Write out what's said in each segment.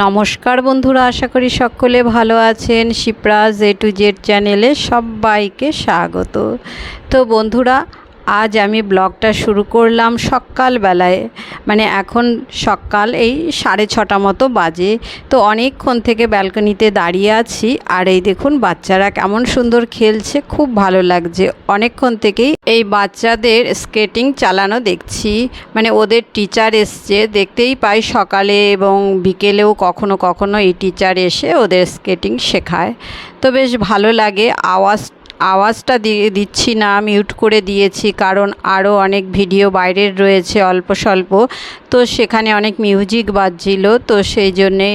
নমস্কার বন্ধুরা, আশা করি সকলে ভালো আছেন। শিপ্রাজ এ টু জেড চ্যানেলে সবাইকে স্বাগত। তো বন্ধুরা আজ আমি ব্লগটা শুরু করলাম সকালবেলায়। মানে এখন সকাল এই সাড়ে ছটা মতো বাজে। তো অনেকক্ষণ থেকে ব্যালকনিতে দাঁড়িয়ে আছি। আর এই দেখুন বাচ্চারা কেমন সুন্দর খেলছে, খুব ভালো লাগছে। অনেকক্ষণ থেকেই এই বাচ্চাদের স্কেটিং চালানো দেখছি। মানে ওদের টিচার এসছে, দেখতেই পাই সকালে এবং বিকেলেও কখনো কখনো এই টিচার এসে ওদের স্কেটিং শেখায়। তো বেশ ভালো লাগে, আওয়াজ আওয়াজটা দিয়ে দিচ্ছি না মিউট করে দিয়েছি, কারণ আরও অনেক ভিডিও বাইরের রয়েছে অল্প স্বল্প। তো সেখানে অনেক মিউজিক বাজছিল, তো সেই জন্যে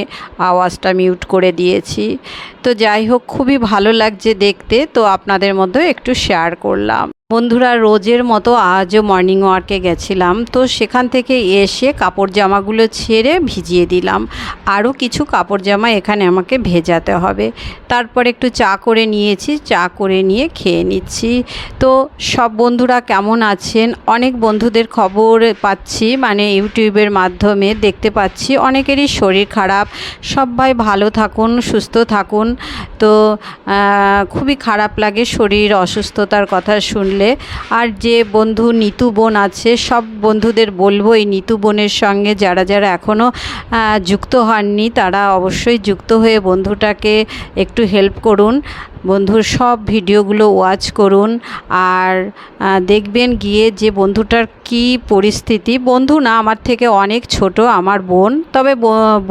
আওয়াজটা মিউট করে দিয়েছি। তো যাই হোক, খুবই ভালো লাগছে দেখতে, তো আপনাদের মধ্যে একটু শেয়ার করলাম। বন্ধুরা, রোজের মতো আজও মর্নিং ওয়ার্কে গেছিলাম। তো সেখান থেকে এসে কাপড় জামাগুলো ছেড়ে ভিজিয়ে দিলাম। আরও কিছু কাপড় জামা এখানে আমাকে ভেজাতে হবে। তারপর একটু চা করে নিয়েছি। চা করে নিয়ে খেয়ে নিচ্ছি। তো সব বন্ধুরা কেমন আছেন? অনেক বন্ধুদের খবর পাচ্ছি মানে ইউটিউবের মাধ্যমে দেখতে পাচ্ছি। অনেকেরই শরীর খারাপ। সবাই ভালো থাকুন, সুস্থ থাকুন। তো খুবই খারাপ লাগে শরীর অসুস্থতার কথা শুনলে। আর যে বন্ধু নিতু বোন আছে, সব বন্ধুদের বলব এই নিতু বোনের সঙ্গে। যারা যারা এখনও যুক্ত হননি, তারা অবশ্যই যুক্ত হয়ে বন্ধুটাকে একটু হেল্প করুন। বন্ধুর সব ভিডিওগুলো ওয়াচ করুন আর দেখবেন গিয়ে যে বন্ধুটার কি পরিস্থিতি। বন্ধু না, আমার থেকে অনেক ছোট, আমার বোন, তবে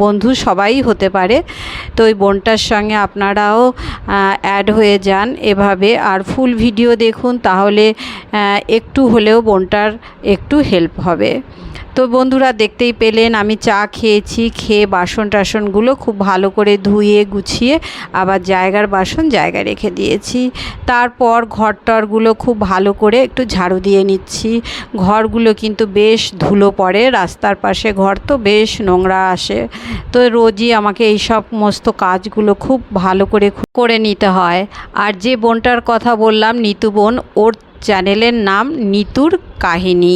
বন্ধু সবাই হতে পারে। তো ওই বোনটার সঙ্গে আপনারাও অ্যাড হয়ে যান এভাবে। আর ফুল ভিডিও দেখুন, তাহলে একটু হলেও বোনটার একটু হেল্প হবে। তো বন্ধুরা, দেখতেই পেলেন, আমি চা খেয়েছি, খেয়ে বাসন টাসনগুলো খুব ভালো করে ধুয়ে, গুছিয়ে, আবার জায়গার বাসন জায়গায় রেখে দিয়েছি। তারপর ঘর টরগুলো খুব ভালো করে একটু ঝাড়ু দিয়ে নিচ্ছি। ঘরগুলো কিন্তু বেশ ধুলো পড়ে, রাস্তার পাশে ঘর তো বেশ নোংরা আসে। তো রোজই আমাকে এই সমস্ত কাজগুলো খুব ভালো করে করে নিতে হয়। আর যে বোনটার কথা বললাম, নিতু বোন, ওর চ্যানেলের নাম নিতুর কাহিনী।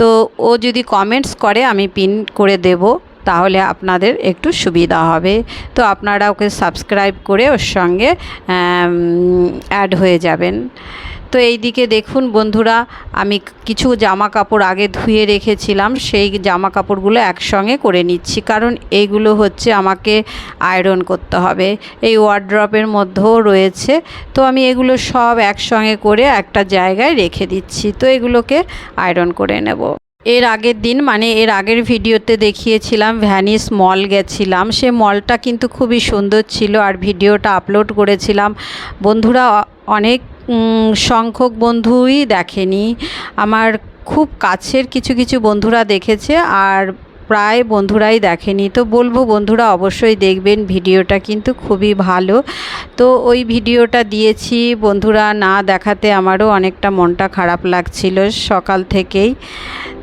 তো ও যদি কমেন্টস করে, আমি পিন করে দেব। তাহলে আপনাদের একটু সুবিধা হবে। তো আপনারা ওকে সাবস্ক্রাইব করে ওর সঙ্গে অ্যাড হয়ে যাবেন। তো এই দিকে দেখুন বন্ধুরা, আমি কিছু জামা কাপড় আগে ধুয়ে রেখেছিলাম, সেই জামা কাপড়গুলো একসঙ্গে করে নিচ্ছি। কারণ এইগুলো হচ্ছে আমাকে আয়রন করতে হবে। এই ওয়ার্ড্রপের মধ্যেও রয়েছে। তো আমি এগুলো সব একসঙ্গে করে একটা জায়গায় রেখে দিচ্ছি। তো এগুলোকে আয়রন করে নেব। এর আগের দিন মানে এর আগের ভিডিওতে দেখিয়েছিলাম ভ্যানিস মল গেছিলাম। সে মলটা কিন্তু খুবই সুন্দর ছিল আর ভিডিওটা আপলোড করেছিলাম। বন্ধুরা, অনেক সংখ্যক বন্ধুই দেখেনি। আমার খুব কাছের কিছু কিছু বন্ধুরা দেখেছে আর প্রায় বন্ধুরাই দেখেনি। তো বলব বন্ধুরা অবশ্যই দেখবেন, ভিডিওটা কিন্তু খুবই ভালো। তো ওই ভিডিওটা দিয়েছি বন্ধুরা না দেখাতে আমারও অনেকটা মনটা খারাপ লাগছিল সকাল থেকেই।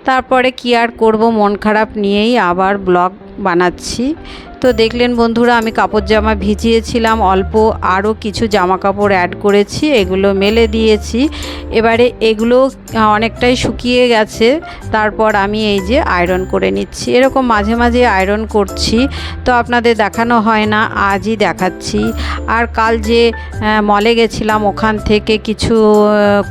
তারপরে কি আর করব, মন খারাপ নিয়েই আবার ব্লগ বানাচ্ছি। তো দেখলেন বন্ধুরা, আমি কাপড় জামা ভিজিয়েছিলাম, অল্প আরও কিছু জামা কাপড় অ্যাড করেছি, এগুলো মেলে দিয়েছি। এবারে এগুলো অনেকটাই শুকিয়ে গেছে, তারপর আমি এই যে আয়রন করে নিচ্ছি। এরকম মাঝে মাঝে আয়রন করছি, তো আপনাদের দেখানো হয় না, আজই দেখাচ্ছি। আর কাল যে মলে গেছিলাম, ওখান থেকে কিছু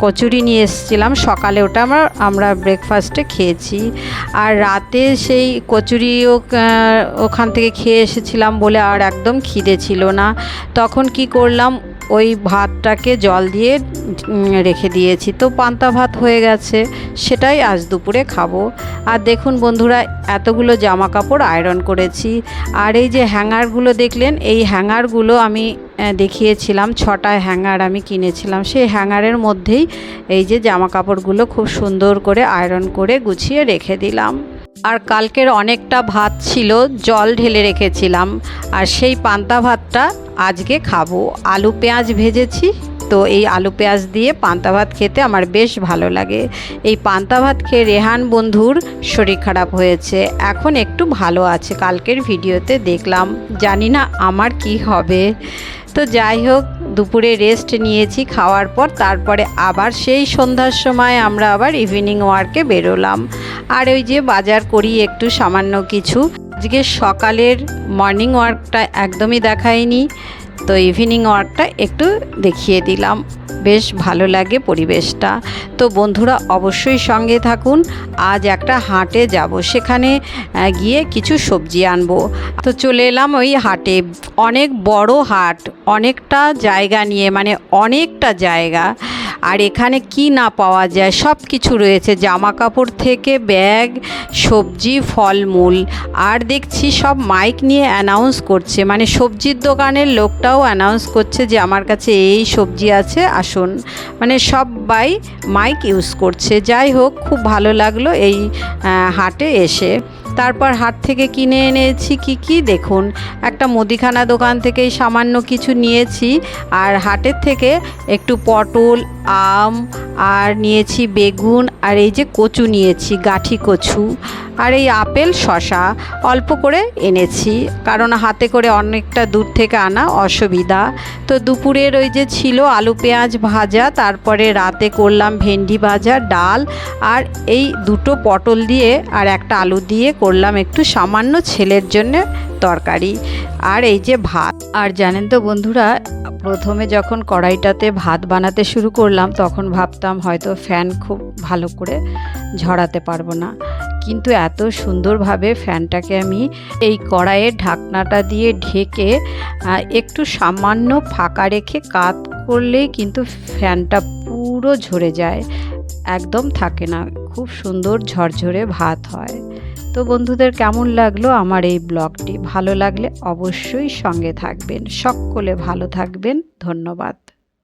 কচুরি নিয়ে এসেছিলাম, সকালে ওটা আমরা আমরা ব্রেকফাস্টে খেয়েছি। আর রাতে সেই কচুরিও ওখান থেকে খেয়ে এসেছিলাম বলে আর একদম খিদে ছিল না। তখন কি করলাম? ওই ভাতটাকে জল দিয়ে রেখে দিয়েছি। তো পান্তা ভাত হয়ে গেছে, সেটাই আজ দুপুরে খাব। আর দেখুন বন্ধুরা, এতগুলো জামা কাপড় আয়রন করেছি। আর এই যে হ্যাঙ্গারগুলো দেখলেন, এই হ্যাঙ্গারগুলো আমি দেখিয়েছিলাম, ছটা হ্যাঙ্গার আমি কিনেছিলাম। সেই হ্যাঙ্গারের মধ্যেই এই যে জামা কাপড়গুলো খুব সুন্দর করে আয়রন করে গুছিয়ে রেখে দিলাম। আর কালকের অনেকটা ভাত ছিল, জল ঢেলে রেখেছিলাম। আর সেই পান্তা ভাতটা আজকে খাব। আলু পেঁয়াজ ভেজেছি, তো এই আলু পেঁয়াজ দিয়ে পান্তা ভাত খেতে আমার বেশ ভালো লাগে। এই পান্তা ভাত খেয়ে রেহান বন্ধুর শরীর খারাপ হয়েছে। এখন একটু ভালো আছে, কালকের ভিডিওতে দেখলাম। জানি না আমার কি হবে। তো যাই হোক, দুপুরে রেস্ট নিয়েছি, খাওয়ার পর তারপরে আবার সেই সন্ধ্যার সময় আমরা আবার ইভিনিং ওয়ার্কে বেরোলাম। আর ওই যে বাজার করি একটু সামান্য কিছু। আজকে সকালের মর্নিং ওয়ার্কটা একদমই দেখায়নি। তো ইভিনিং ওয়ার্কটা একটু দেখিয়ে দিলাম। বেশ ভালো লাগে পরিবেশটা। তো বন্ধুরা অবশ্যই সঙ্গে থাকুন। আজ একটা হাটে যাব। সেখানে গিয়ে কিছু সবজি আনব। তো চলে এলাম ওই হাটে। অনেক বড় হাট, অনেকটা জায়গা নিয়ে মানে অনেকটা জায়গা। আর এখানে কি না পাওয়া যায়? সব কিছু রয়েছে। জামা কাপড় থেকে ব্যাগ, সবজি, ফলমূল। আর দেখছি সব মাইক নিয়ে অ্যানাউন্স করছে। মানে সবজির দোকানের লোকটাও অ্যানাউন্স করছে যে আমার কাছে এই সবজি আছে, আসুন। মানে সবাই মাইক ইউজ করছে। যাই হোক, খুব ভালো লাগল এই হাটে এসে। তারপর হাট থেকে কিনে এনেছি কি কি? দেখুন, একটা মুদিখানা দোকান থেকেই সামান্য কিছু নিয়েছি আর হাটের থেকে একটু পটল, আম আর নিয়েছি বেগুন আর এই যে কচু নিয়েছি, গাঠি কচু আর এই আপেল শশা অল্প করে এনেছি কারণ হাতে করে অনেকটা দূর থেকে আনা অসুবিধা। তো দুপুরের ওই যে ছিল আলু, পেঁয়াজ ভাজা, তারপরে রাতে করলাম ভেন্ডি ভাজা, ডাল আর এই দুটো পটল দিয়ে আর একটা আলু দিয়ে করলাম একটু সামান্য ছেলের জন্য তরকারি। আর এই যে ভাত, আর জানেন তো বন্ধুরা, প্রথমে যখন কড়াইটাতে ভাত বানাতে শুরু করলাম, তখন ভাবতাম হয়তো ফ্যান খুব ভালো করে ঝরাতে পারব না। কিন্তু এত সুন্দরভাবে ফ্যানটাকে আমি এই কড়াইয়ের ঢাকনাটা দিয়ে ঢেকে একটু সামান্য ফাঁকা রেখে কাত করলেই কিন্তু ফ্যানটা পুরো ঝরে যায়। একদম থাকে না। খুব সুন্দর ঝরঝরে ভাত হয়। তো বন্ধুদের কেমন লাগল আমার এই ব্লগটি? ভালো লাগলে অবশ্যই সঙ্গে থাকবেন। সকলে ভালো থাকবেন। ধন্যবাদ।